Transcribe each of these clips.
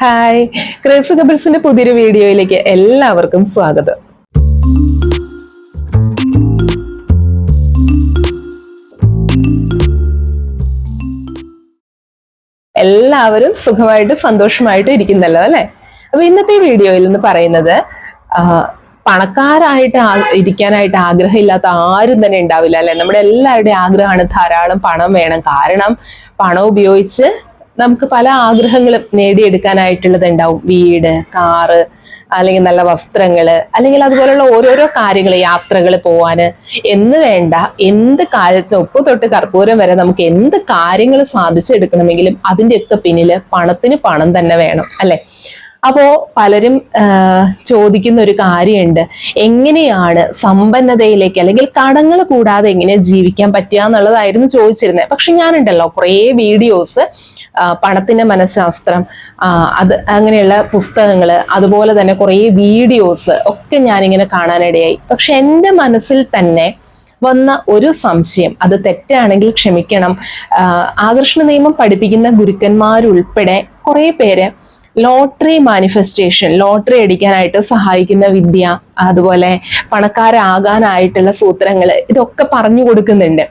Hi craze കബിൾസിന്റെ പുതിയൊരു വീഡിയോയിലേക്ക് എല്ലാവർക്കും സ്വാഗതം. എല്ലാവരും സുഖമായിട്ട് സന്തോഷമായിട്ട് ഇരിക്കുന്നല്ലോ അല്ലെ? അപ്പൊ ഇന്നത്തെ വീഡിയോയിൽ നിന്ന് പറയുന്നത് പണക്കാരായിട്ട് ഇരിക്കാനായിട്ട് ആഗ്രഹമില്ലാത്ത ആരും തന്നെ ഉണ്ടാവില്ല അല്ലെ? നമ്മുടെ എല്ലാവരുടെയും ആഗ്രഹമാണ് ധാരാളം പണം വേണം. കാരണം പണം ഉപയോഗിച്ച് നമുക്ക് പല ആഗ്രഹങ്ങളും നേടിയെടുക്കാനായിട്ടുള്ളത് ഉണ്ടാവും വീട് കാറ് അല്ലെങ്കിൽ നല്ല വസ്ത്രങ്ങൾ അല്ലെങ്കിൽ അതുപോലുള്ള ഓരോരോ കാര്യങ്ങൾ യാത്രകൾ പോവാന്. എന്ന് വേണ്ട എന്ത് കാര്യത്തിന് ഉപ്പ് തൊട്ട് കർപ്പൂരം വരെ നമുക്ക് എന്ത് കാര്യങ്ങൾ സാധിച്ചെടുക്കണമെങ്കിലും അതിന്റെ ഒക്കെ പിന്നിൽ പണത്തിന് പണം തന്നെ വേണം അല്ലെ? അപ്പോ പലരും ചോദിക്കുന്ന ഒരു കാര്യമുണ്ട്. എങ്ങനെയാണ് സമ്പന്നതയിലേക്ക് അല്ലെങ്കിൽ കടങ്ങൾ കൂടാതെ എങ്ങനെ ജീവിക്കാൻ പറ്റുക എന്നുള്ളതായിരുന്നു ചോദിച്ചിരുന്നത്. പക്ഷെ ഞാനുണ്ടല്ലോ കുറേ വീഡിയോസ് പണത്തിന്റെ മനഃശാസ്ത്രം അത് അങ്ങനെയുള്ള പുസ്തകങ്ങൾ അതുപോലെ തന്നെ കുറേ വീഡിയോസ് ഒക്കെ ഞാനിങ്ങനെ കാണാനിടയായി. പക്ഷെ എന്റെ മനസ്സിൽ തന്നെ വന്ന ഒരു സംശയം അത് തെറ്റാണെങ്കിൽ ക്ഷമിക്കണം. ആകർഷണ നിയമം പഠിപ്പിക്കുന്ന ഗുരുക്കന്മാരുൾപ്പെടെ കുറേ പേര് ലോട്ടറി മാനിഫെസ്റ്റേഷൻ ലോട്ടറി അടിക്കാനായിട്ട് സഹായിക്കുന്ന വിദ്യ അതുപോലെ പണക്കാരാകാനായിട്ടുള്ള സൂത്രങ്ങൾ ഇതൊക്കെ പറഞ്ഞു കൊടുക്കുന്നുണ്ട്.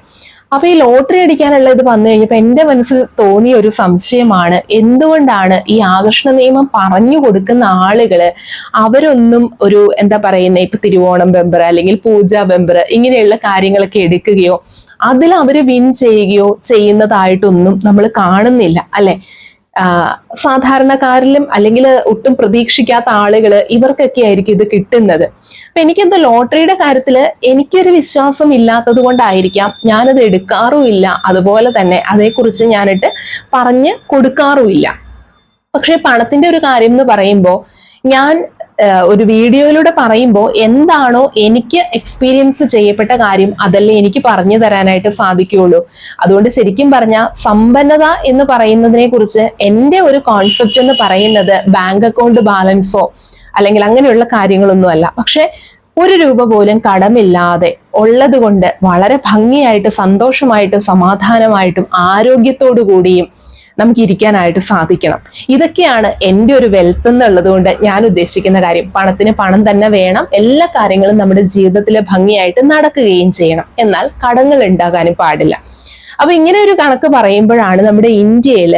അപ്പൊ ഈ ലോട്ടറി അടിക്കാനുള്ള ഇത് വന്നു കഴിഞ്ഞപ്പോൾ എന്റെ മനസ്സിൽ തോന്നിയ ഒരു സംശയമാണ് എന്തുകൊണ്ടാണ് ഈ ആകർഷണ നിയമം പറഞ്ഞു കൊടുക്കുന്ന ആളുകൾ അവരൊന്നും ഒരു എന്താ പറയുന്നത് ഇപ്പൊ തിരുവോണം ബെമ്പർ അല്ലെങ്കിൽ പൂജ ബെമ്പർ ഇങ്ങനെയുള്ള കാര്യങ്ങളൊക്കെ എടുക്കുകയോ അതിൽ അവർ വിൻ ചെയ്യുകയോ ചെയ്യുന്നതായിട്ടൊന്നും നമ്മൾ കാണുന്നില്ല അല്ലെ? സാധാരണക്കാരിലും അല്ലെങ്കിൽ ഒട്ടും പ്രതീക്ഷിക്കാത്ത ആളുകൾ ഇവർക്കൊക്കെ ആയിരിക്കും ഇത് കിട്ടുന്നത്. അപ്പൊ എനിക്കെന്ത് ലോട്ടറിയുടെ കാര്യത്തിൽ എനിക്കൊരു വിശ്വാസം ഇല്ലാത്തത് കൊണ്ടായിരിക്കാം ഞാനത് എടുക്കാറുമില്ല. അതുപോലെ തന്നെ അതേക്കുറിച്ച് ഞാനിട്ട് പറഞ്ഞ് കൊടുക്കാറുമില്ല. പക്ഷെ പണത്തിന്റെ ഒരു കാര്യം എന്ന് പറയുമ്പോൾ ഞാൻ ഒരു വീഡിയോയിലൂടെ പറയുമ്പോൾ എന്താണോ എനിക്ക് എക്സ്പീരിയൻസ് ചെയ്യപ്പെട്ട കാര്യം അതല്ലേ എനിക്ക് പറഞ്ഞു തരാനായിട്ട് സാധിക്കുകയുള്ളൂ. അതുകൊണ്ട് ശരിക്കും പറഞ്ഞാൽ സമ്പന്നത എന്ന് പറയുന്നതിനെ കുറിച്ച് എന്റെ ഒരു കോൺസെപ്റ്റ് എന്ന് പറയുന്നത് ബാങ്ക് അക്കൗണ്ട് ബാലൻസോ അല്ലെങ്കിൽ അങ്ങനെയുള്ള കാര്യങ്ങളൊന്നുമല്ല പക്ഷെ ഒരു രൂപ പോലും കടമില്ലാതെ ഉള്ളത് കൊണ്ട് വളരെ ഭംഗിയായിട്ട് സന്തോഷമായിട്ടും സമാധാനമായിട്ടും ആരോഗ്യത്തോടു കൂടിയും നമുക്ക് ഇരിക്കാനായിട്ട് സാധിക്കണം. ഇതൊക്കെയാണ് എന്റെ ഒരു വെൽത്ത് എന്നുള്ളത് കൊണ്ട് ഞാൻ ഉദ്ദേശിക്കുന്ന കാര്യം. പണത്തിന് പണം തന്നെ വേണം. എല്ലാ കാര്യങ്ങളും നമ്മുടെ ജീവിതത്തിൽ ഭംഗിയായിട്ട് നടക്കുകയും ചെയ്യണം. എന്നാൽ കടങ്ങൾ ഉണ്ടാകാനും പാടില്ല. അപ്പൊ ഇങ്ങനെ ഒരു കണക്ക് പറയുമ്പോഴാണ് നമ്മുടെ ഇന്ത്യയിൽ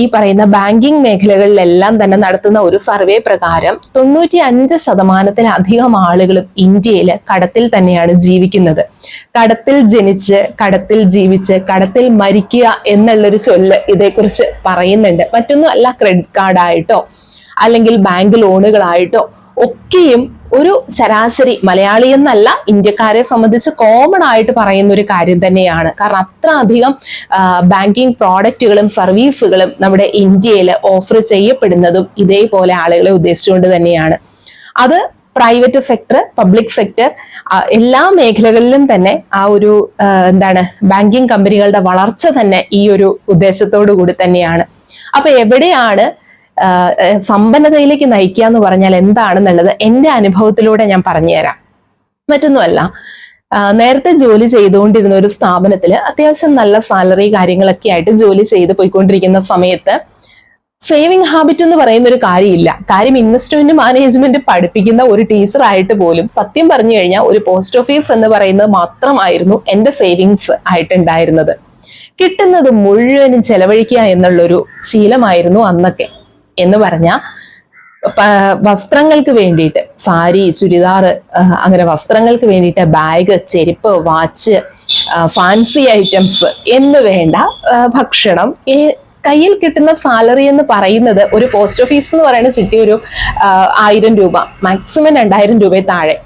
ഈ പറയുന്ന ബാങ്കിങ് മേഖലകളിലെല്ലാം തന്നെ നടത്തുന്ന ഒരു സർവേ പ്രകാരം തൊണ്ണൂറ്റി അഞ്ച് ശതമാനത്തിലധികം ആളുകളും ഇന്ത്യയിൽ കടത്തിൽ തന്നെയാണ് ജീവിക്കുന്നത്. കടത്തിൽ ജനിച്ച് കടത്തിൽ ജീവിച്ച് കടത്തിൽ മരിക്കുക എന്നുള്ളൊരു ചൊല്ല് ഇതേക്കുറിച്ച് പറയുന്നുണ്ട്. മറ്റൊന്നും അല്ല ക്രെഡിറ്റ് കാർഡായിട്ടോ അല്ലെങ്കിൽ ബാങ്ക് ലോണുകളായിട്ടോ ഒക്കെയും ഒരു ശരാശരി മലയാളി എന്നല്ല ഇന്ത്യക്കാരെ സംബന്ധിച്ച് കോമൺ ആയിട്ട് പറയുന്ന ഒരു കാര്യം തന്നെയാണ്. കാരണം അത്ര അധികം ബാങ്കിങ് പ്രോഡക്റ്റുകളും സർവീസുകളും നമ്മുടെ ഇന്ത്യയിൽ ഓഫർ ചെയ്യപ്പെടുന്നതും ഇതേപോലെ ആളുകളെ ഉദ്ദേശിച്ചുകൊണ്ട് തന്നെയാണ്. അത് പ്രൈവറ്റ് സെക്ടർ പബ്ലിക് സെക്ടർ എല്ലാ മേഖലകളിലും തന്നെ ആ ഒരു എന്താണ് ബാങ്കിങ് കമ്പനികളുടെ വളർച്ച തന്നെ ഈ ഒരു ഉദ്ദേശത്തോടു കൂടി തന്നെയാണ്. അപ്പൊ എവിടെയാണ് സമ്പന്നതയിലേക്ക് നയിക്കുക എന്ന് പറഞ്ഞാൽ എന്താണെന്നുള്ളത് എന്റെ അനുഭവത്തിലൂടെ ഞാൻ പറഞ്ഞുതരാം മറ്റൊന്നുമല്ല നേരത്തെ ജോലി ചെയ്തുകൊണ്ടിരുന്ന ഒരു സ്ഥാപനത്തിൽ അത്യാവശ്യം നല്ല സാലറി കാര്യങ്ങളൊക്കെ ആയിട്ട് ജോലി ചെയ്ത് പോയിക്കൊണ്ടിരിക്കുന്ന സമയത്ത് സേവിങ് ഹാബിറ്റ് എന്ന് പറയുന്ന ഒരു കാര്യമില്ല. കാര്യം ഇൻവെസ്റ്റ്മെന്റ് മാനേജ്മെന്റ് പഠിപ്പിക്കുന്ന ഒരു ടീച്ചർ ആയിട്ട് പോലും സത്യം പറഞ്ഞു കഴിഞ്ഞാൽ ഒരു പോസ്റ്റ് ഓഫീസ് എന്ന് പറയുന്നത് മാത്രമായിരുന്നു എന്റെ സേവിങ്സ് ആയിട്ടുണ്ടായിരുന്നത്. കിട്ടുന്നത് മുഴുവനും ചെലവഴിക്കുക എന്നുള്ളൊരു ശീലമായിരുന്നു അന്നൊക്കെ. എന്ന് പറഞ്ഞാൽ വസ്ത്രങ്ങൾക്ക് വേണ്ടിയിട്ട് സാരി ചുരിദാർ അങ്ങനെ വസ്ത്രങ്ങൾക്ക് വേണ്ടിയിട്ട് ബാഗ് ചെരുപ്പ് വാച്ച് ഫാൻസി ഐറ്റംസ് എന്ന് വേണ്ട ഭക്ഷണം ഈ കയ്യിൽ കിട്ടുന്ന സാലറി എന്ന് പറയുന്നത് ഒരു പോസ്റ്റ് ഓഫീസ് എന്ന് പറയുന്ന ചിട്ടി ഒരു ആയിരം രൂപ മാക്സിമം രണ്ടായിരം രൂപ താഴെ.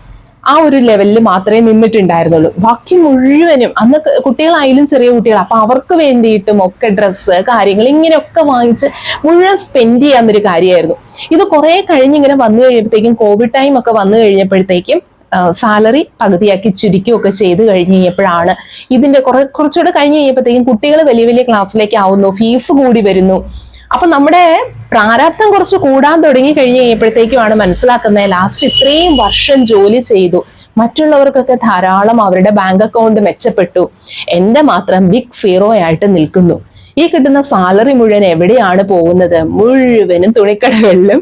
ആ ഒരു ലെവലിൽ മാത്രമേ നിന്നിട്ടുണ്ടായിരുന്നുള്ളൂ. ബാക്കി മുഴുവനും അന്ന് കുട്ടികളായാലും ചെറിയ കുട്ടികൾ അപ്പൊ അവർക്ക് വേണ്ടിയിട്ടും ഒക്കെ ഡ്രസ്സ് കാര്യങ്ങൾ ഇങ്ങനെയൊക്കെ വാങ്ങിച്ച് മുഴുവൻ സ്പെൻഡ് ചെയ്യാവുന്നൊരു കാര്യമായിരുന്നു. ഇത് കുറെ കഴിഞ്ഞ് ഇങ്ങനെ വന്നു കഴിയുമ്പോഴത്തേക്കും കോവിഡ് ടൈം ഒക്കെ വന്നു കഴിഞ്ഞപ്പോഴത്തേക്കും സാലറി പകുതിയാക്കി ചുരുക്കുകയൊക്കെ ചെയ്ത് കഴിഞ്ഞ് കഴിഞ്ഞപ്പോഴാണ് ഇതിന്റെ കുറെ കുറച്ചുകൂടെ കഴിഞ്ഞ് കഴിഞ്ഞപ്പോഴത്തേക്കും കുട്ടികൾ വലിയ വലിയ ക്ലാസ്സിലേക്ക് ആവുന്നു. ഫീസ് കൂടി വരുന്നു. അപ്പൊ നമ്മുടെ പ്രാരാബ്ദം കുറച്ച് കൂടാൻ തുടങ്ങി കഴിഞ്ഞ് കഴിഞ്ഞപ്പോഴത്തേക്കുമാണ് മനസ്സിലാക്കുന്നത് ലാസ്റ്റ് ഇത്രയും വർഷം ജോലി ചെയ്തു. മറ്റുള്ളവർക്കൊക്കെ ധാരാളം അവരുടെ ബാങ്ക് അക്കൗണ്ട് മെച്ചപ്പെട്ടു. എന്റെ മാത്രം ബിഗ് സീറോ ആയിട്ട് നിൽക്കുന്നു. ഈ കിട്ടുന്ന സാലറി മുഴുവൻ എവിടെയാണ് പോകുന്നത്? മുഴുവനും തുണിക്കടകളിലും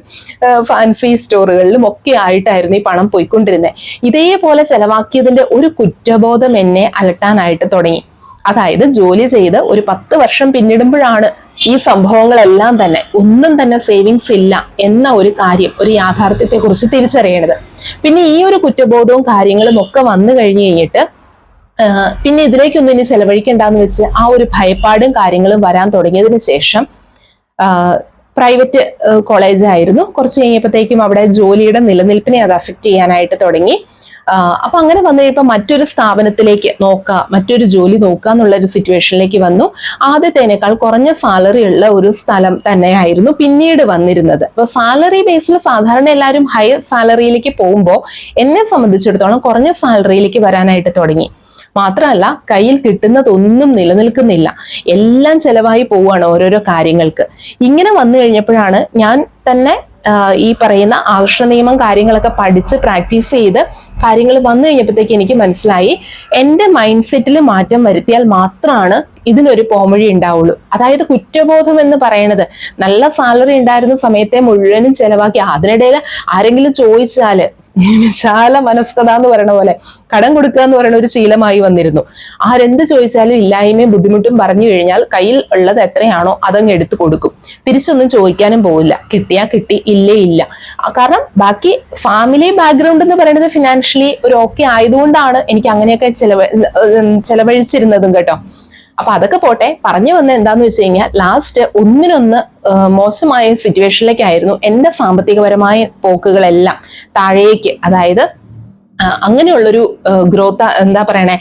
ഫാൻസി സ്റ്റോറുകളിലും ഒക്കെ ആയിട്ടായിരുന്നു ഈ പണം പോയിക്കൊണ്ടിരുന്നത്. ഇതേപോലെ ചെലവാക്കിയതിന്റെ ഒരു കുറ്റബോധം എന്നെ അലട്ടാനായിട്ട് തുടങ്ങി. അതായത് ജോലി ചെയ്ത് ഒരു പത്ത് വർഷം പിന്നിടുമ്പോഴാണ് ഈ സംഭവങ്ങളെല്ലാം തന്നെ ഒന്നും തന്നെ സേവിങ്സ് ഇല്ല എന്ന ഒരു കാര്യം ഒരു യാഥാർത്ഥ്യത്തെ കുറിച്ച് തിരിച്ചറിയണത് പിന്നെ ഈ ഒരു കുറ്റബോധവും കാര്യങ്ങളും ഒക്കെ വന്നു കഴിഞ്ഞു കഴിഞ്ഞിട്ട് പിന്നെ ഇതിലേക്കൊന്നും ഇനി ചെലവഴിക്കണ്ടെന്ന് വെച്ച് ആ ഒരു ഭയപ്പാടും കാര്യങ്ങളും വരാൻ തുടങ്ങിയതിന് ശേഷം പ്രൈവറ്റ് കോളേജായിരുന്നു കുറച്ച് കഴിഞ്ഞപ്പോഴത്തേക്കും അവിടെ ജോലിയുടെ നിലനിൽപ്പിനെ അത് അഫക്റ്റ് ചെയ്യാനായിട്ട് തുടങ്ങി. അപ്പൊ അങ്ങനെ വന്നു കഴിയുമ്പോൾ മറ്റൊരു സ്ഥാപനത്തിലേക്ക് നോക്കുക മറ്റൊരു ജോലി നോക്കുക എന്നുള്ള ഒരു സിറ്റുവേഷനിലേക്ക് വന്നു. ആദ്യത്തേനേക്കാൾ കുറഞ്ഞ സാലറി ഉള്ള ഒരു സ്ഥലം തന്നെയായിരുന്നു പിന്നീട് വന്നിരുന്നത്. അപ്പൊ സാലറി ബേസിൽ സാധാരണ എല്ലാവരും ഹയർ സാലറിയിലേക്ക് പോകുമ്പോൾ എന്നെ സംബന്ധിച്ചിടത്തോളം കുറഞ്ഞ സാലറിയിലേക്ക് വരാനായിട്ട് തുടങ്ങി. മാത്രമല്ല കയ്യിൽ കിട്ടുന്നതൊന്നും നിലനിൽക്കുന്നില്ല. എല്ലാം ചെലവായി പോവുകയാണ് ഓരോരോ കാര്യങ്ങൾക്ക്. ഇങ്ങനെ വന്നു കഴിഞ്ഞപ്പോഴാണ് ഞാൻ തന്നെ ഈ പറയുന്ന ആകർഷണ നിയമം കാര്യങ്ങളൊക്കെ പഠിച്ച് പ്രാക്ടീസ് ചെയ്ത് കാര്യങ്ങൾ വന്നു കഴിഞ്ഞപ്പോഴത്തേക്ക് എനിക്ക് മനസ്സിലായി എന്റെ മൈൻഡ് സെറ്റിൽ മാറ്റം വരുത്തിയാൽ മാത്രമാണ് ഇതിനൊരു പോംവഴി ഉണ്ടാവുള്ളൂ. അതായത് കുറ്റബോധം എന്ന് പറയണത് നല്ല സാലറി ഉണ്ടായിരുന്ന സമയത്തെ മുഴുവനും ചെലവാക്കി അതിനിടയിൽ ആരെങ്കിലും ചോദിച്ചാൽ വിശാല മനസ്കത എന്ന് പറയണ പോലെ കടം കൊടുക്കുക എന്ന് പറയുന്ന ഒരു ശീലമായി വന്നിരുന്നു. ആരെന്ത് ചോദിച്ചാലും ഇല്ലായ്മയും ബുദ്ധിമുട്ടും പറഞ്ഞു കഴിഞ്ഞാൽ കയ്യിൽ ഉള്ളത് എത്രയാണോ അതങ്ങ് എടുത്തു കൊടുക്കും. തിരിച്ചൊന്നും ചോദിക്കാനും പോവില്ല. കിട്ടിയാ കിട്ടി ഇല്ലേ ഇല്ല. കാരണം ബാക്കി ഫാമിലി ബാക്ക്ഗ്രൗണ്ട് എന്ന് പറയുന്നത് ഫിനാൻഷ്യലി ഒരു ഓക്കെ ആയതുകൊണ്ടാണ് എനിക്ക് അങ്ങനെയൊക്കെ ചെലവ ചെലവഴിച്ചിരുന്നതും കേട്ടോ. അപ്പൊ അതൊക്കെ പോട്ടെ. പറഞ്ഞു വന്ന എന്താന്ന് വെച്ച് കഴിഞ്ഞാൽ ലാസ്റ്റ് ഒന്നിനൊന്ന് മോശമായ സിറ്റുവേഷനിലേക്കായിരുന്നു എന്റെ സാമ്പത്തികപരമായ പോക്കുകളെല്ലാം താഴേക്ക്. അതായത് അങ്ങനെയുള്ളൊരു ഗ്രോത്ത് എന്താ പറയണേ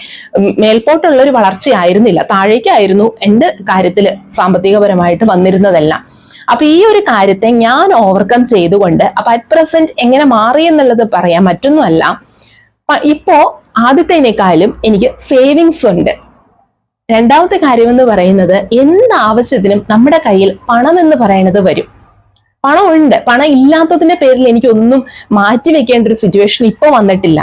മേൽപോട്ടുള്ള ഒരു വളർച്ചയായിരുന്നില്ല. താഴേക്കായിരുന്നു എന്റെ കാര്യത്തിൽ സാമ്പത്തികപരമായിട്ട് വന്നിരുന്നതെല്ലാം. അപ്പൊ ഈ ഒരു കാര്യത്തെ ഞാൻ ഓവർകം ചെയ്തുകൊണ്ട് അപ്പൊ അറ്റ് പ്രസന്റ് എങ്ങനെ മാറി എന്നുള്ളത് പറയാൻ മറ്റൊന്നുമല്ല. ഇപ്പോ ആദ്യത്തേനേക്കാളും എനിക്ക് സേവിങ്സ് ഉണ്ട്. രണ്ടാമത്തെ കാര്യം എന്ന് പറയുന്നത് എന്ത് ആവശ്യത്തിനും നമ്മുടെ കയ്യിൽ പണം എന്ന് പറയുന്നത് വരും. പണം ഉണ്ട് പണം ഇല്ലാത്തതിന്റെ പേരിൽ എനിക്കൊന്നും മാറ്റി വെക്കേണ്ട ഒരു സിറ്റുവേഷൻ ഇപ്പൊ വന്നിട്ടില്ല.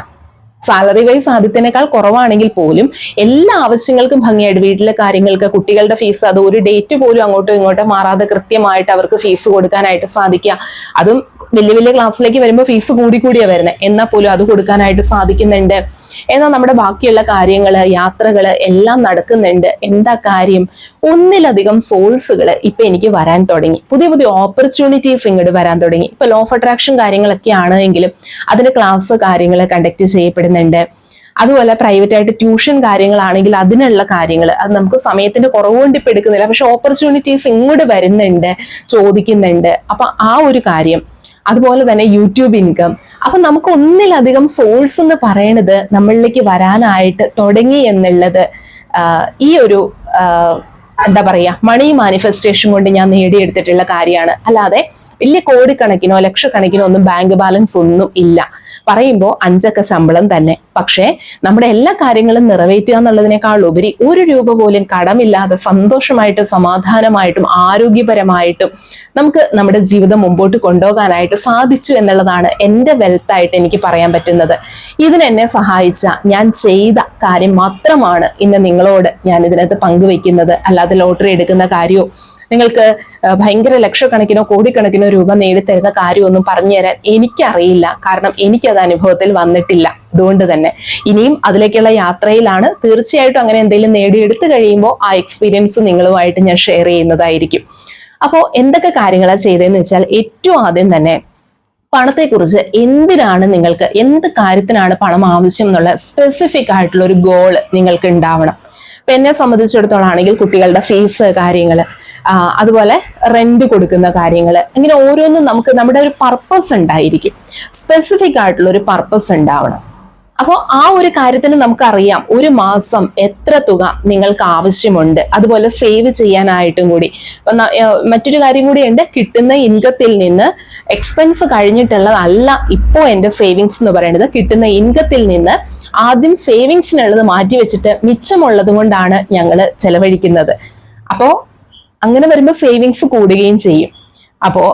സാലറി വൈസ് ആദ്യത്തിനേക്കാൾ കുറവാണെങ്കിൽ പോലും എല്ലാ ആവശ്യങ്ങൾക്കും ഭംഗിയായിട്ട് വീട്ടിലെ കാര്യങ്ങൾക്ക് കുട്ടികളുടെ ഫീസ് അത് ഒരു ഡേറ്റ് പോലും അങ്ങോട്ടും ഇങ്ങോട്ടും മാറാതെ കൃത്യമായിട്ട് അവർക്ക് ഫീസ് കൊടുക്കാനായിട്ട് സാധിക്കുക. അതും വലിയ വലിയ ക്ലാസ്സിലേക്ക് വരുമ്പോൾ ഫീസ് കൂടി കൂടിയാ വരുന്നത് എന്നാൽ പോലും അത് കൊടുക്കാനായിട്ട് സാധിക്കുന്നുണ്ട്. എന്നാൽ നമ്മുടെ ബാക്കിയുള്ള കാര്യങ്ങൾ യാത്രകൾ എല്ലാം നടക്കുന്നുണ്ട്. എന്താ കാര്യം? ഒന്നിലധികം സോഴ്സുകൾ ഇപ്പൊ എനിക്ക് വരാൻ തുടങ്ങി. പുതിയ പുതിയ ഓപ്പർച്യൂണിറ്റീസ് ഇങ്ങോട്ട് വരാൻ തുടങ്ങി. ഇപ്പൊ ലോ ഓഫ് അട്രാക്ഷൻ കാര്യങ്ങളൊക്കെ ആണെങ്കിലും അതിന്റെ ക്ലാസ് കാര്യങ്ങൾ കണ്ടക്ട് ചെയ്യപ്പെടുന്നുണ്ട്. അതുപോലെ പ്രൈവറ്റ് ആയിട്ട് ട്യൂഷൻ കാര്യങ്ങളാണെങ്കിൽ അതിനുള്ള കാര്യങ്ങൾ അത് നമുക്ക് സമയത്തിന്റെ കുറവുകൊണ്ട് ഇപ്പൊ എടുക്കുന്നില്ല. പക്ഷെ ഓപ്പർച്യൂണിറ്റീസ് ഇങ്ങോട്ട് വരുന്നുണ്ട് ചോദിക്കുന്നുണ്ട്. അപ്പൊ ആ ഒരു കാര്യം അതുപോലെ തന്നെ യൂട്യൂബ് ഇൻകം അപ്പൊ നമുക്ക് ഒന്നിലധികം സോഴ്സ് എന്ന് പറയണത് നമ്മളിലേക്ക് വരാനായിട്ട് തുടങ്ങി എന്നുള്ളത് ഈ ഒരു എന്താ പറയാ മണി മാനിഫെസ്റ്റേഷൻ കൊണ്ട് ഞാൻ നേടിയെടുത്തിട്ടുള്ള കാര്യമാണ്. അല്ലാതെ വലിയ കോടിക്കണക്കിനോ ലക്ഷക്കണക്കിനോ ഒന്നും ബാങ്ക് ബാലൻസ് ഒന്നും ഇല്ല. പറയുമ്പോൾ അഞ്ചക്ക ശമ്പളം തന്നെ. പക്ഷേ നമ്മുടെ എല്ലാ കാര്യങ്ങളും നിറവേറ്റുക എന്നുള്ളതിനേക്കാൾ ഉപരി ഒരു രൂപ പോലും കടമില്ലാതെ സന്തോഷമായിട്ടും സമാധാനമായിട്ടും ആരോഗ്യപരമായിട്ടും നമുക്ക് നമ്മുടെ ജീവിതം മുമ്പോട്ട് കൊണ്ടുപോകാനായിട്ട് സാധിച്ചു എന്നുള്ളതാണ് എന്റെ വെൽത്തായിട്ട് എനിക്ക് പറയാൻ പറ്റുന്നത്. ഇതിനെന്നെ സഹായിച്ച ഞാൻ ചെയ്ത കാര്യം മാത്രമാണ് ഇന്ന് നിങ്ങളോട് ഞാൻ ഇതിനകത്ത് പങ്കുവെക്കുന്നത്. അല്ലാതെ ലോട്ടറി എടുക്കുന്ന കാര്യമോ നിങ്ങൾക്ക് ഭയങ്കര ലക്ഷക്കണക്കിനോ കോടിക്കണക്കിനോ രൂപ നേടിത്തരുന്ന കാര്യമൊന്നും പറഞ്ഞു തരാൻ എനിക്കറിയില്ല. കാരണം എനിക്കത് അനുഭവത്തിൽ വന്നിട്ടില്ല. അതുകൊണ്ട് തന്നെ. ഇനിയും അതിലേക്കുള്ള യാത്രയിലാണ്. തീർച്ചയായിട്ടും അങ്ങനെ എന്തെങ്കിലും നേടിയെടുത്തു കഴിയുമ്പോൾ ആ എക്സ്പീരിയൻസ് നിങ്ങളുമായിട്ട് ഞാൻ ഷെയർ ചെയ്യുന്നതായിരിക്കും. അപ്പോൾ എന്തൊക്കെ കാര്യങ്ങളാണ് ചെയ്തതെന്ന് വെച്ചാൽ ഏറ്റവും ആദ്യം തന്നെ പണത്തെക്കുറിച്ച് എന്തിനാണ് നിങ്ങൾക്ക് എന്ത് കാര്യത്തിനാണ് പണം ആവശ്യം എന്നുള്ള സ്പെസിഫിക് ആയിട്ടുള്ള ഒരു ഗോൾ നിങ്ങൾക്ക് ഉണ്ടാവണം. ഇപ്പൊ എന്നെ സംബന്ധിച്ചിടത്തോളം ആണെങ്കിൽ കുട്ടികളുടെ ഫീസ് കാര്യങ്ങൾ അതുപോലെ റെന്റ് കൊടുക്കുന്ന കാര്യങ്ങൾ ഇങ്ങനെ ഓരോന്നും നമുക്ക് നമ്മുടെ ഒരു പർപ്പസ് ഉണ്ടായിരിക്കും. സ്പെസിഫിക് ആയിട്ടുള്ള ഒരു പർപ്പസ് ഉണ്ടാവണം. അപ്പോൾ ആ ഒരു കാര്യത്തിന് നമുക്കറിയാം ഒരു മാസം എത്ര തുക നിങ്ങൾക്ക് ആവശ്യമുണ്ട്. അതുപോലെ സേവ് ചെയ്യാനായിട്ടും കൂടി. മറ്റൊരു കാര്യം കൂടിയുണ്ട് കിട്ടുന്ന ഇൻകത്തിൽ നിന്ന് എക്സ്പെൻസ് കഴിഞ്ഞിട്ടുള്ളതല്ല ഇപ്പോൾ എന്റെ സേവിങ്സ് എന്ന് പറയുന്നത് കിട്ടുന്ന ഇൻകത്തിൽ നിന്ന് ആദ്യം സേവിങ്സിനുള്ളത് മാറ്റി വെച്ചിട്ട് മിച്ചമുള്ളത് കൊണ്ടാണ് ഞങ്ങൾ ചെലവഴിക്കുന്നത്. അപ്പോൾ അങ്ങനെ വരുമ്പോൾ സേവിങ്സ് കൂടുകയും ചെയ്യും. അപ്പോൾ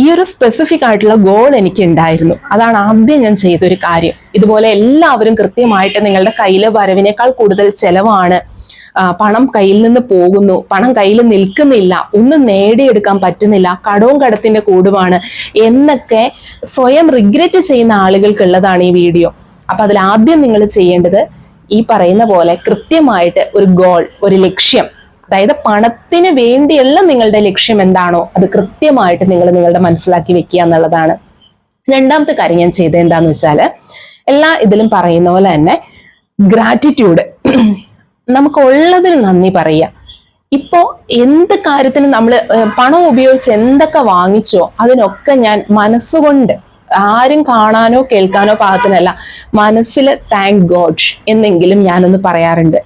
ഈ ഒരു സ്പെസിഫിക് ആയിട്ടുള്ള ഗോൾ എനിക്ക് ഉണ്ടായിരുന്നു അതാണ് ആദ്യം ഞാൻ ചെയ്തൊരു കാര്യം. ഇതുപോലെ എല്ലാവരും കൃത്യമായിട്ട് നിങ്ങളുടെ കയ്യിലെ വരവിനേക്കാൾ കൂടുതൽ ചെലവാണ്. പണം കയ്യിൽ നിന്ന് പോകുന്നു. പണം കയ്യിൽ നിൽക്കുന്നില്ല. ഒന്നും നേടിയെടുക്കാൻ പറ്റുന്നില്ല. കടവും കടത്തിന്റെ കൂടുമാണ് എന്നൊക്കെ സ്വയം റിഗ്രറ്റ് ചെയ്യുന്ന ആളുകൾക്കുള്ളതാണ് ഈ വീഡിയോ അപ്പൊ അതിൽ ആദ്യം നിങ്ങൾ ചെയ്യേണ്ടത് ഈ പറയുന്ന പോലെ കൃത്യമായിട്ട് ഒരു ഗോൾ ഒരു ലക്ഷ്യം അതായത് പണത്തിന് വേണ്ടിയല്ല നിങ്ങളുടെ ലക്ഷ്യം എന്താണോ അത് കൃത്യമായിട്ട് നിങ്ങൾ നിങ്ങളുടെ മനസ്സിലാക്കി വെക്കുക എന്നുള്ളതാണ്. രണ്ടാമത്തെ കാര്യം ഞാൻ ചെയ്തത് എന്താന്ന് വെച്ചാൽ എല്ലാ ഇതിലും പറയുന്ന പോലെ തന്നെ ഗ്രാറ്റിറ്റ്യൂഡ് നമുക്ക് ഉള്ളതിന് നന്ദി പറയുക. ഇപ്പോ എന്ത് കാര്യത്തിന് നമ്മൾ പണം ഉപയോഗിച്ച് എന്തൊക്കെ വാങ്ങിച്ചോ അതിനൊക്കെ ഞാൻ മനസ്സുകൊണ്ട് ആരും കാണാനോ കേൾക്കാനോ പാകത്തിനല്ല മനസ്സിൽ താങ്ക് ഗോഡ് എന്നെങ്കിലും ഞാനൊന്ന് പറയാറുണ്ട്.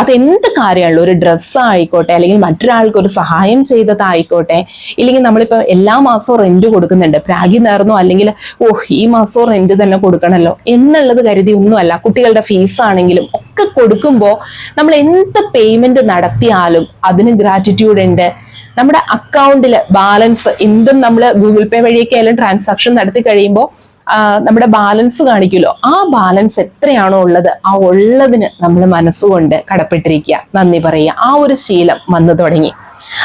അതെന്ത് കാര്യമുള്ളൂ ഒരു ഡ്രസ്സ് ആയിക്കോട്ടെ അല്ലെങ്കിൽ മറ്റൊരാൾക്ക് ഒരു സഹായം ചെയ്തതായിക്കോട്ടെ ഇല്ലെങ്കിൽ നമ്മളിപ്പോൾ എല്ലാ മാസവും റെന്റ് കൊടുക്കുന്നുണ്ട്. പ്രാഗി നേർന്നു അല്ലെങ്കിൽ ഓഹ് ഈ മാസവും റെന്റ് തന്നെ കൊടുക്കണമല്ലോ എന്നുള്ളത് കരുതി ഒന്നുമല്ല. കുട്ടികളുടെ ഫീസ് ആണെങ്കിലും ഒക്കെ കൊടുക്കുമ്പോൾ നമ്മൾ എന്ത് പേയ്മെന്റ് നടത്തിയാലും അതിന് ഗ്രാറ്റിറ്റ്യൂഡ് ഉണ്ട്. നമ്മുടെ അക്കൗണ്ടിൽ ബാലൻസ് എന്തും നമ്മൾ ഗൂഗിൾ പേ വഴിയൊക്കെ ആയാലും ട്രാൻസാക്ഷൻ നടത്തി കഴിയുമ്പോൾ നമ്മുടെ ബാലൻസ് കാണിക്കുമല്ലോ. ആ ബാലൻസ് എത്രയാണോ ഉള്ളത്? ആ ഉള്ളതിന് നമ്മൾ മനസ്സുകൊണ്ട് കടപ്പെട്ടിരിക്കുക. നന്ദി പറയുക. ആ ഒരു ശീലം വന്നു തുടങ്ങി.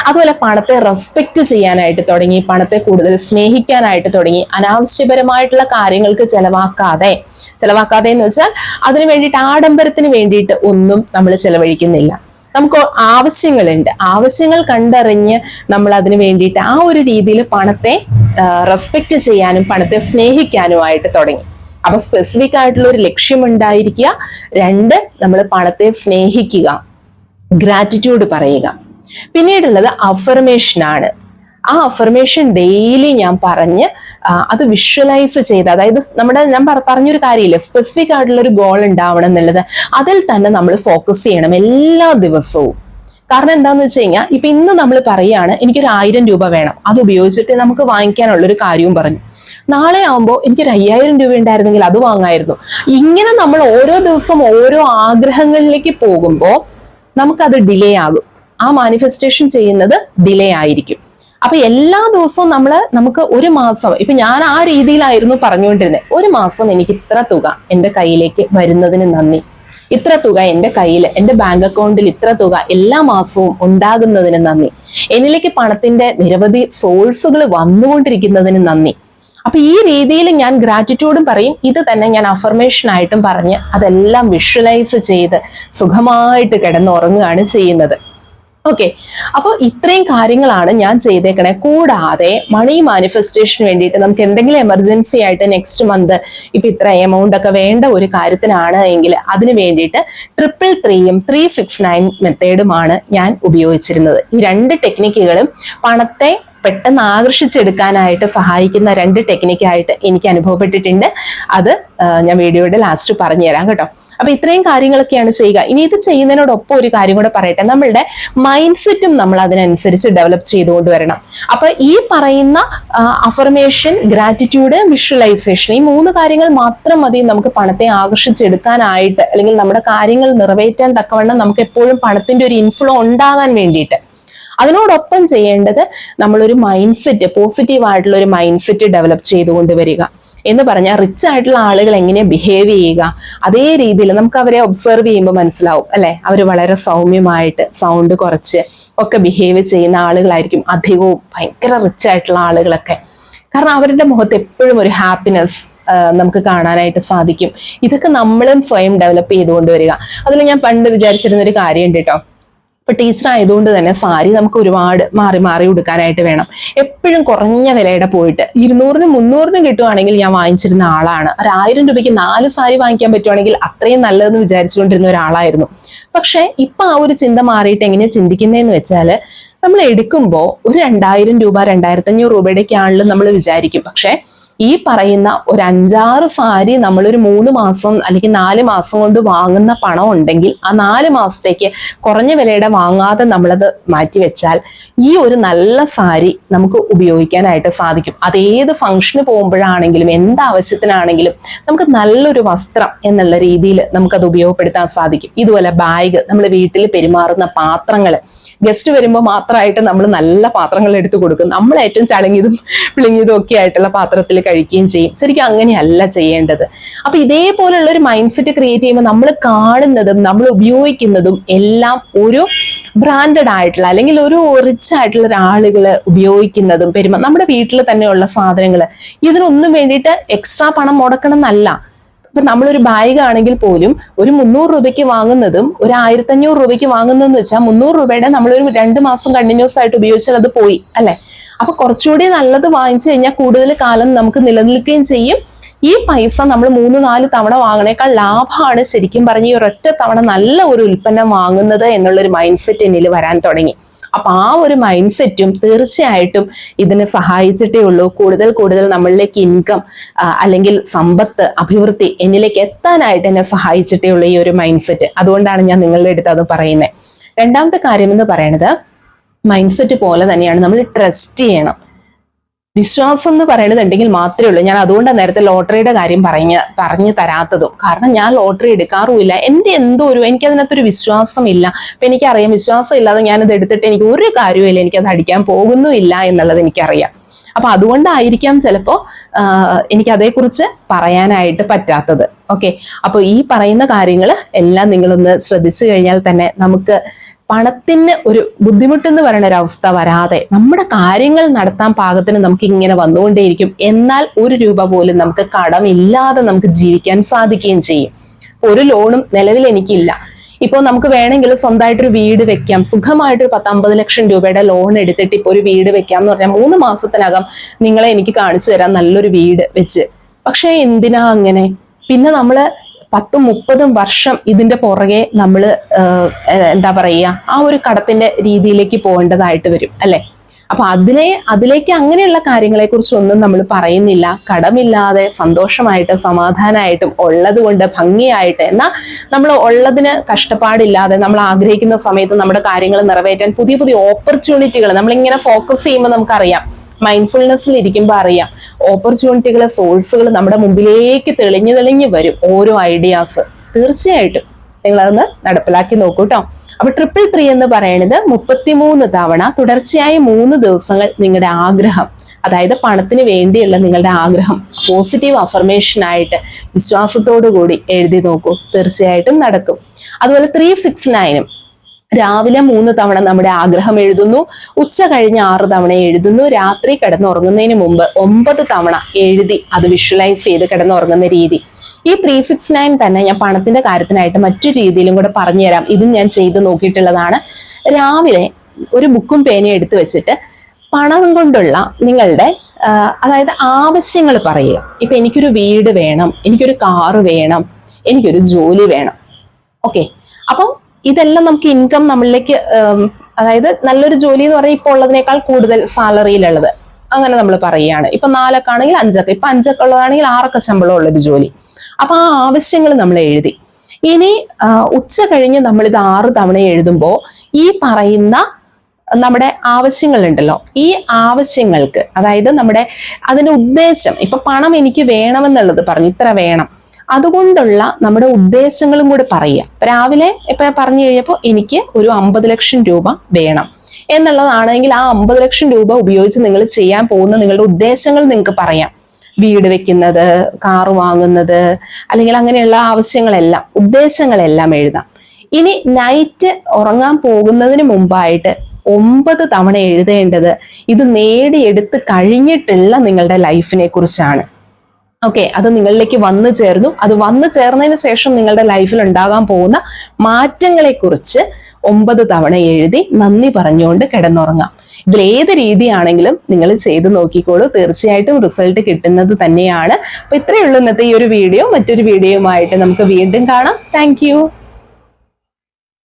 അതുപോലെ പണത്തെ റെസ്പെക്ട് ചെയ്യാനായിട്ട് തുടങ്ങി പണത്തെ കൂടുതൽ സ്നേഹിക്കാനായിട്ട് തുടങ്ങി അനാവശ്യപരമായിട്ടുള്ള കാര്യങ്ങൾക്ക് ചെലവാക്കാതെ ചെലവാക്കാതെ എന്ന് വെച്ചാൽ അതിനു വേണ്ടിയിട്ട് ആഡംബരത്തിന് വേണ്ടിയിട്ട് ഒന്നും നമ്മൾ ചെലവഴിക്കുന്നില്ല. നമുക്ക് ആവശ്യങ്ങളുണ്ട്. ആവശ്യങ്ങൾ കണ്ടറിഞ്ഞ് നമ്മൾ അതിന് വേണ്ടിയിട്ട് ആ ഒരു രീതിയിൽ പണത്തെ റെസ്പെക്ട് ചെയ്യാനും പണത്തെ സ്നേഹിക്കാനുമായിട്ട് തുടങ്ങി. അപ്പൊ സ്പെസിഫിക് ആയിട്ടുള്ള ഒരു ലക്ഷ്യം ഉണ്ടായിരിക്കുക. രണ്ട് നമ്മൾ പണത്തെ സ്നേഹിക്കുക. ഗ്രാറ്റിറ്റ്യൂഡ് പറയുക. പിന്നീടുള്ളത് അഫർമേഷൻ ആണ്. ആ അഫർമേഷൻ ഡെയിലി ഞാൻ പറഞ്ഞ് അത് വിഷ്വലൈസ് ചെയ്ത് അതായത് നമ്മുടെ ഞാൻ പറ- പറഞ്ഞൊരു കാര്യമില്ല സ്പെസിഫിക് ആയിട്ടുള്ള ഒരു ഗോൾ ഉണ്ടാവണം എന്നുള്ളത് അതിൽ തന്നെ നമ്മൾ ഫോക്കസ് ചെയ്യണം എല്ലാ ദിവസവും. കാരണം എന്താന്ന് വെച്ച് കഴിഞ്ഞാൽ ഇപ്പൊ ഇന്ന് നമ്മൾ പറയാണ് എനിക്കൊരു ആയിരം രൂപ വേണം. അത് ഉപയോഗിച്ചിട്ട് നമുക്ക് വാങ്ങിക്കാനുള്ള ഒരു കാര്യവും പറഞ്ഞു. നാളെ ആവുമ്പോൾ എനിക്കൊരു അയ്യായിരം രൂപ ഉണ്ടായിരുന്നെങ്കിൽ അത് വാങ്ങായിരുന്നു. ഇങ്ങനെ നമ്മൾ ഓരോ ദിവസം ഓരോ ആഗ്രഹങ്ങളിലേക്ക് പോകുമ്പോൾ നമുക്കത് ഡിലേ ആകും. ആ മാനിഫെസ്റ്റേഷൻ ചെയ്യുന്നത് ഡിലേ ആയിരിക്കും. അപ്പൊ എല്ലാ ദിവസവും നമ്മൾ നമുക്ക് ഒരു മാസം ഇപ്പൊ ഞാൻ ആ രീതിയിലായിരുന്നു പറഞ്ഞുകൊണ്ടിരുന്നത് ഒരു മാസം എനിക്ക് ഇത്ര തുക എന്റെ കയ്യിലേക്ക് വരുന്നതിന് നന്ദി. ഇത്ര തുക എന്റെ കയ്യിൽ എന്റെ ബാങ്ക് അക്കൗണ്ടിൽ ഇത്ര തുക എല്ലാ മാസവും ഉണ്ടാകുന്നതിന് നന്ദി. എന്നിലേക്ക് പണത്തിന്റെ നിരവധി സോഴ്സുകൾ വന്നുകൊണ്ടിരിക്കുന്നതിന് നന്ദി. അപ്പൊ ഈ രീതിയിൽ ഞാൻ ഗ്രാറ്റിറ്റ്യൂഡും പറയും. ഇത് തന്നെ ഞാൻ അഫർമേഷൻ ആയിട്ടും പറഞ്ഞ് അതെല്ലാം വിഷ്വലൈസ് ചെയ്ത് സുഖമായിട്ട് കിടന്നുറങ്ങുകയാണ് ചെയ്യുന്നത്. ഓക്കെ അപ്പോൾ ഇത്രയും കാര്യങ്ങളാണ് ഞാൻ ചെയ്തേക്കണേ. കൂടാതെ മണി മാനിഫെസ്റ്റേഷന് വേണ്ടിയിട്ട് നമുക്ക് എന്തെങ്കിലും എമർജൻസി ആയിട്ട് നെക്സ്റ്റ് മന്ത് ഇപ്പൊ ഇത്ര എമൗണ്ട് ഒക്കെ വേണ്ട ഒരു കാര്യത്തിനാണ് എങ്കിൽ അതിന് വേണ്ടിയിട്ട് ട്രിപ്പിൾ ത്രീയും ത്രീ സിക്സ് നയൻ മെത്തേഡുമാണ് ഞാൻ ഉപയോഗിച്ചിരുന്നത്. ഈ രണ്ട് ടെക്നിക്കുകളും പണത്തെ പെട്ടെന്ന് ആകർഷിച്ചെടുക്കാനായിട്ട് സഹായിക്കുന്ന രണ്ട് ടെക്നിക്കായിട്ട് എനിക്ക് അനുഭവപ്പെട്ടിട്ടുണ്ട്. അത് ഞാൻ വീഡിയോയുടെ ലാസ്റ്റ് പറഞ്ഞു തരാം കേട്ടോ. അപ്പൊ ഇത്രയും കാര്യങ്ങളൊക്കെയാണ് ചെയ്യുക. ഇനി ഇത് ചെയ്യുന്നതിനോടൊപ്പം ഒരു കാര്യം കൂടെ പറയട്ടെ. നമ്മളുടെ മൈൻഡ് സെറ്റും നമ്മൾ അതിനനുസരിച്ച് ഡെവലപ്പ് ചെയ്തുകൊണ്ട് വരണം. അപ്പൊ ഈ പറയുന്ന അഫർമേഷൻ ഗ്രാറ്റിറ്റ്യൂഡ് വിഷ്വലൈസേഷൻ ഈ മൂന്ന് കാര്യങ്ങൾ മാത്രം മതി നമുക്ക് പണത്തെ ആകർഷിച്ചെടുക്കാനായിട്ട് അല്ലെങ്കിൽ നമ്മുടെ കാര്യങ്ങൾ നിറവേറ്റാൻ തക്കവണ്ണം നമുക്ക് എപ്പോഴും പണത്തിന്റെ ഒരു ഇൻഫ്ലോ ഉണ്ടാകാൻ വേണ്ടിയിട്ട്. അതിനോടൊപ്പം ചെയ്യേണ്ടത് നമ്മളൊരു മൈൻഡ് സെറ്റ് പോസിറ്റീവ് ആയിട്ടുള്ള ഒരു മൈൻഡ് സെറ്റ് ഡെവലപ്പ് ചെയ്തുകൊണ്ട് വരിക. എന്ന് പറഞ്ഞാൽ റിച്ച് ആയിട്ടുള്ള ആളുകൾ എങ്ങനെ ബിഹേവ് ചെയ്യുക അതേ രീതിയിൽ നമുക്ക് അവരെ ഒബ്സർവ് ചെയ്യുമ്പോൾ മനസ്സിലാവും അല്ലെ? അവർ വളരെ സൗമ്യമായിട്ട് സൗണ്ട് കുറച്ച് ഒക്കെ ബിഹേവ് ചെയ്യുന്ന ആളുകളായിരിക്കും അധികവും ഭയങ്കര റിച്ച് ആയിട്ടുള്ള ആളുകളൊക്കെ. കാരണം അവരുടെ മുഖത്ത് എപ്പോഴും ഒരു ഹാപ്പിനെസ് നമുക്ക് കാണാനായിട്ട് സാധിക്കും. ഇതൊക്കെ നമ്മളും സ്വയം ഡെവലപ്പ് ചെയ്തുകൊണ്ട് വരിക. അതിൽ ഞാൻ പണ്ട് വിചാരിച്ചിരുന്ന ഒരു കാര്യമുണ്ട് കേട്ടോ ഇപ്പൊ ടീച്ചർ ആയതുകൊണ്ട് തന്നെ സാരി നമുക്ക് ഒരുപാട് മാറി മാറി ഉടുക്കാനായിട്ട് വേണം. എപ്പോഴും കുറഞ്ഞ വിലയുടെ പോയിട്ട് ഇരുന്നൂറിനും മുന്നൂറിനും കിട്ടുവാണെങ്കിൽ ഞാൻ വാങ്ങിച്ചിരുന്ന ആളാണ്. ഒരു ആയിരം രൂപയ്ക്ക് നാല് സാരി വാങ്ങിക്കാൻ പറ്റുവാണെങ്കിൽ അത്രയും നല്ലതെന്ന് വിചാരിച്ചുകൊണ്ടിരുന്ന ഒരാളായിരുന്നു. പക്ഷെ ഇപ്പൊ ആ ഒരു ചിന്ത മാറിയിട്ട് എങ്ങനെ ചിന്തിക്കുന്നതെന്ന് വെച്ചാൽ നമ്മൾ എടുക്കുമ്പോൾ ഒരു രണ്ടായിരം രൂപ രണ്ടായിരത്തി അഞ്ഞൂറ് രൂപയുടെ രൂപയുടെയൊക്കെയാണല്ലോ നമ്മൾ വിചാരിക്കും. പക്ഷെ ഈ പറയുന്ന ഒരു അഞ്ചാറ് സാരി നമ്മളൊരു മൂന്ന് മാസം അല്ലെങ്കിൽ നാല് മാസം കൊണ്ട് വാങ്ങുന്ന പണം ഉണ്ടെങ്കിൽ ആ നാല് മാസത്തേക്ക് കുറഞ്ഞ വിലയുടെ വാങ്ങാതെ നമ്മളത് മാറ്റി വെച്ചാൽ ഈ ഒരു നല്ല സാരി നമുക്ക് ഉപയോഗിക്കാനായിട്ട് സാധിക്കും. അത് ഏത് ഫംഗ്ഷന് പോകുമ്പോഴാണെങ്കിലും എന്ത് ആവശ്യത്തിനാണെങ്കിലും നമുക്ക് നല്ലൊരു വസ്ത്രം എന്നുള്ള രീതിയിൽ നമുക്കത് ഉപയോഗപ്പെടുത്താൻ സാധിക്കും. ഇതുപോലെ ബാഗ് നമ്മൾ വീട്ടിൽ പെരുമാറുന്ന പാത്രങ്ങൾ ഗസ്റ്റ് വരുമ്പോൾ മാത്രമായിട്ട് നമ്മൾ നല്ല പാത്രങ്ങൾ എടുത്ത് കൊടുക്കും. നമ്മൾ ഏറ്റവും ചളങ്ങിയതും പിളിങ്ങിയതും ഒക്കെ ആയിട്ടുള്ള പാത്രത്തിൽ കഴിക്കുകയും ചെയ്യും. ശരിക്കും അങ്ങനെയല്ല ചെയ്യേണ്ടത്. അപ്പൊ ഇതേപോലുള്ള ഒരു മൈൻഡ് സെറ്റ് ക്രിയേറ്റ് ചെയ്യുമ്പോൾ നമ്മൾ കാണുന്നതും നമ്മൾ ഉപയോഗിക്കുന്നതും എല്ലാം ഒരു ബ്രാൻഡഡ് ആയിട്ടുള്ള അല്ലെങ്കിൽ ഒരു റിച്ച് ആയിട്ടുള്ള ഒരാളുകൾ ഉപയോഗിക്കുന്നതും പെരുമ നമ്മുടെ വീട്ടിൽ തന്നെയുള്ള സാധനങ്ങൾ ഇതിനൊന്നും വേണ്ടിയിട്ട് എക്സ്ട്രാ പണം മുടക്കണം എന്നല്ല ഇപ്പൊ നമ്മളൊരു ബാഗ് ആണെങ്കിൽ പോലും ഒരു മുന്നൂറ് രൂപയ്ക്ക് വാങ്ങുന്നതും ഒരു ആയിരത്തഞ്ഞൂറ് രൂപയ്ക്ക് വാങ്ങുന്നതെന്ന് വെച്ചാൽ മുന്നൂറ് രൂപയുടെ നമ്മളൊരു രണ്ട് മാസം കണ്ടിന്യൂസ് ആയിട്ട് ഉപയോഗിച്ചാൽ അത് പോയി അല്ലെ? അപ്പൊ കുറച്ചുകൂടി നല്ലത് വാങ്ങിച്ചു കഴിഞ്ഞാൽ കൂടുതൽ കാലം നമുക്ക് നിലനിൽക്കുകയും ചെയ്യും. ഈ പൈസ നമ്മൾ മൂന്ന് നാല് തവണ വാങ്ങണേക്കാൾ ലാഭമാണ് ശരിക്കും പറഞ്ഞ ഈ ഒരൊറ്റ തവണ നല്ല ഒരു ഉൽപ്പന്നം വാങ്ങുന്നത് എന്നുള്ളൊരു മൈൻഡ് സെറ്റ് എന്നിൽ വരാൻ തുടങ്ങി. അപ്പൊ ആ ഒരു മൈൻഡ് സെറ്റും തീർച്ചയായിട്ടും ഇതിനെ സഹായിച്ചിട്ടേ ഉള്ളൂ. കൂടുതൽ കൂടുതൽ നമ്മളിലേക്ക് ഇൻകം അല്ലെങ്കിൽ സമ്പത്ത് അഭിവൃദ്ധി എന്നിലേക്ക് എത്താനായിട്ട് എന്നെ സഹായിച്ചിട്ടേ ഉള്ളൂ ഈ ഒരു മൈൻഡ് സെറ്റ് അതുകൊണ്ടാണ് ഞാൻ നിങ്ങളുടെ അടുത്ത് അത് പറയുന്നത് രണ്ടാമത്തെ കാര്യം എന്ന് പറയുന്നത് മൈൻഡ് സെറ്റ് പോലെ തന്നെയാണ് നമ്മൾ ട്രസ്റ്റ് ചെയ്യണം. വിശ്വാസം എന്ന് പറയണതുണ്ടെങ്കിൽ മാത്രമേ ഉള്ളൂ. ഞാൻ അതുകൊണ്ടാണ് നേരത്തെ ലോട്ടറിയുടെ കാര്യം പറഞ്ഞ് പറഞ്ഞു തരാത്തതും. കാരണം ഞാൻ ലോട്ടറി എടുക്കാറുമില്ല. എന്റെ എന്തോ ഒരു എനിക്ക് അതിനകത്തൊരു വിശ്വാസം ഇല്ല അപ്പൊ എനിക്കറിയാം വിശ്വാസം ഇല്ലാതെ ഞാനത് എടുത്തിട്ട് എനിക്ക് ഒരു കാര്യമില്ല എനിക്കത് അടിക്കാൻ പോകുന്നുമില്ല എന്നുള്ളത് എനിക്കറിയാം. അപ്പൊ അതുകൊണ്ടായിരിക്കാം ചിലപ്പോ എനിക്ക് അതേക്കുറിച്ച് പറയാനായിട്ട് പറ്റാത്തത്. ഓക്കെ? അപ്പോൾ ഈ പറയുന്ന കാര്യങ്ങൾ എല്ലാം നിങ്ങളൊന്ന് ശ്രദ്ധിച്ചു കഴിഞ്ഞാൽ തന്നെ നമുക്ക് പണത്തിന് ഒരു ബുദ്ധിമുട്ടെന്ന് പറയുന്ന ഒരു അവസ്ഥ വരാതെ നമ്മുടെ കാര്യങ്ങൾ നടത്താൻ പാകത്തിന് നമുക്ക് ഇങ്ങനെ വന്നുകൊണ്ടേയിരിക്കും. എന്നാൽ ഒരു രൂപ പോലും നമുക്ക് കടമില്ലാതെ നമുക്ക് ജീവിക്കാൻ സാധിക്കുകയും ചെയ്യും. ഒരു ലോണും നിലവിൽ എനിക്കില്ല. ഇപ്പോൾ നമുക്ക് വേണമെങ്കിൽ സ്വന്തമായിട്ടൊരു വീട് വെക്കാം. സുഖമായിട്ട് ഒരു പത്തമ്പത് ലക്ഷം രൂപയുടെ ലോൺ എടുത്തിട്ട് ഇപ്പോൾ ഒരു വീട് വെക്കാം എന്ന് പറഞ്ഞാൽ മൂന്ന് മാസത്തിനകം നിങ്ങളെ എനിക്ക് കാണിച്ചു തരാം നല്ലൊരു വീട് വെച്ച്. പക്ഷേ എന്തിനാ അങ്ങനെ? പിന്നെ നമ്മൾ പത്തും മുപ്പതും വർഷം ഇതിന്റെ പുറകെ നമ്മൾ എന്താ പറയുക ആ ഒരു കടത്തിന്റെ രീതിയിലേക്ക് പോകേണ്ടതായിട്ട് വരും അല്ലെ? അപ്പൊ അതിനെ അതിലേക്ക് അങ്ങനെയുള്ള കാര്യങ്ങളെ കുറിച്ചൊന്നും നമ്മൾ പറയുന്നില്ല. കടമില്ലാതെ സന്തോഷമായിട്ട് സമാധാനമായിട്ടും ഉള്ളത് കൊണ്ട് ഭംഗിയായിട്ട് എന്നാൽ നമ്മൾ ഉള്ളതിന് കഷ്ടപ്പാടില്ലാതെ നമ്മൾ ആഗ്രഹിക്കുന്ന സമയത്ത് നമ്മുടെ കാര്യങ്ങൾ നിറവേറ്റാൻ പുതിയ പുതിയ ഓപ്പർച്യൂണിറ്റികൾ നമ്മളിങ്ങനെ ഫോക്കസ് ചെയ്യുമ്പോൾ നമുക്കറിയാം. മൈൻഡ്ഫുൾനെസ്സിൽ ഇരിക്കുമ്പോൾ അറിയാം. ഓപ്പർച്യൂണിറ്റികൾ സോഴ്സുകൾ നമ്മുടെ മുമ്പിലേക്ക് തെളിഞ്ഞു തെളിഞ്ഞു വരും ഓരോ ഐഡിയാസ് തീർച്ചയായിട്ടും നിങ്ങൾ അതൊന്ന് നടപ്പിലാക്കി നോക്കൂ കേട്ടോ അപ്പൊ ട്രിപ്പിൾ ത്രീ എന്ന് പറയുന്നത് മുപ്പത്തിമൂന്ന് തവണ തുടർച്ചയായി മൂന്ന് ദിവസങ്ങൾ നിങ്ങളുടെ ആഗ്രഹം. അതായത് പണത്തിന് വേണ്ടിയുള്ള നിങ്ങളുടെ ആഗ്രഹം. പോസിറ്റീവ് അഫർമേഷൻ ആയിട്ട് വിശ്വാസത്തോടു കൂടി എഴുതി നോക്കൂ. തീർച്ചയായിട്ടും നടക്കും. അതുപോലെ ത്രീ സിക്സ് നയനും രാവിലെ മൂന്ന് തവണ നമ്മുടെ ആഗ്രഹം എഴുതുന്നു. ഉച്ച കഴിഞ്ഞ് ആറ് തവണ എഴുതുന്നു. രാത്രി കിടന്നുറങ്ങുന്നതിന് മുമ്പ് ഒമ്പത് തവണ എഴുതി അത് വിഷ്വലൈസ് ചെയ്ത് കിടന്നുറങ്ങുന്ന രീതി. ഈ ത്രീ സിക്സ് നയൻ തന്നെ ഞാൻ പണത്തിന്റെ കാര്യത്തിനായിട്ട് മറ്റു രീതിയിലും കൂടെ പറഞ്ഞുതരാം. ഇതും ഞാൻ ചെയ്ത് നോക്കിയിട്ടുള്ളതാണ്. രാവിലെ ഒരു ബുക്കും പേനയും എടുത്തു വെച്ചിട്ട് പണം കൊണ്ടുള്ള നിങ്ങളുടെ അതായത് ആവശ്യങ്ങൾ പറയുക. ഇപ്പൊ എനിക്കൊരു വീട് വേണം എനിക്കൊരു കാറ് വേണം എനിക്കൊരു ജോലി വേണം. ഓക്കെ. അപ്പം ഇതെല്ലാം നമുക്ക് ഇൻകം നമ്മളിലേക്ക് അതായത് നല്ലൊരു ജോലി എന്ന് പറഞ്ഞാൽ ഇപ്പോൾ ഉള്ളതിനേക്കാൾ കൂടുതൽ സാലറിയിലുള്ളത് അങ്ങനെ നമ്മൾ പറയുകയാണ്. ഇപ്പൊ നാലൊക്കെ ആണെങ്കിൽ അഞ്ചൊക്കെ. ഇപ്പൊ അഞ്ചൊക്കെ ഉള്ളതാണെങ്കിൽ ആറൊക്കെ ശമ്പളം ഉള്ളൊരു ജോലി. അപ്പൊ ആ ആവശ്യങ്ങൾ നമ്മൾ എഴുതി. ഇനി ഉച്ച കഴിഞ്ഞ് നമ്മൾ ഇത് ആറ് തവണ എഴുതുമ്പോൾ ഈ പറയുന്ന നമ്മുടെ ആവശ്യങ്ങൾ ഉണ്ടല്ലോ ഈ ആവശ്യങ്ങൾക്ക് അതായത് നമ്മുടെ അതിന്റെ ഉദ്ദേശം ഇപ്പൊ പണം എനിക്ക് വേണമെന്നുള്ളത് പറഞ്ഞു ഇത്ര വേണം. അതുകൊണ്ടുള്ള നമ്മുടെ ഉദ്ദേശങ്ങളും കൂടി പറയുക. രാവിലെ ഇപ്പൊ പറഞ്ഞു കഴിഞ്ഞപ്പോൾ എനിക്ക് ഒരു അമ്പത് ലക്ഷം രൂപ വേണം എന്നുള്ളതാണെങ്കിൽ ആ അമ്പത് ലക്ഷം രൂപ ഉപയോഗിച്ച് നിങ്ങൾ ചെയ്യാൻ പോകുന്ന നിങ്ങളുടെ ഉദ്ദേശങ്ങൾ നിങ്ങൾക്ക് പറയാം. വീട് വെക്കുന്നത് കാറ് വാങ്ങുന്നത് അല്ലെങ്കിൽ അങ്ങനെയുള്ള ആവശ്യങ്ങളെല്ലാം ഉദ്ദേശങ്ങളെല്ലാം എഴുതാം. ഇനി നൈറ്റ് ഉറങ്ങാൻ പോകുന്നതിന് മുമ്പായിട്ട് ഒമ്പത് തവണ എഴുതേണ്ടത് ഇത് നേടിയെടുത്ത് കഴിഞ്ഞിട്ടുള്ള നിങ്ങളുടെ ലൈഫിനെ കുറിച്ചാണ്. ഓക്കെ അത് നിങ്ങളിലേക്ക് വന്നു ചേർന്നു. അത് വന്നു ചേർന്നതിന് ശേഷം നിങ്ങളുടെ ലൈഫിൽ ഉണ്ടാകാൻ പോകുന്ന മാറ്റങ്ങളെ കുറിച്ച് ഒമ്പത് തവണ എഴുതി നന്ദി പറഞ്ഞുകൊണ്ട് കിടന്നുറങ്ങാം. ഇതിൽ ഏത് രീതിയാണെങ്കിലും നിങ്ങൾ ചെയ്ത് നോക്കിക്കോളൂ. തീർച്ചയായിട്ടും റിസൾട്ട് കിട്ടുന്നത് തന്നെയാണ്. അപ്പൊ ഇത്രയേ ഉള്ളൂ ഇന്നത്തെ ഈ ഒരു വീഡിയോ മറ്റൊരു വീഡിയോയുമായിട്ട് നമുക്ക് വീണ്ടും കാണാം. താങ്ക്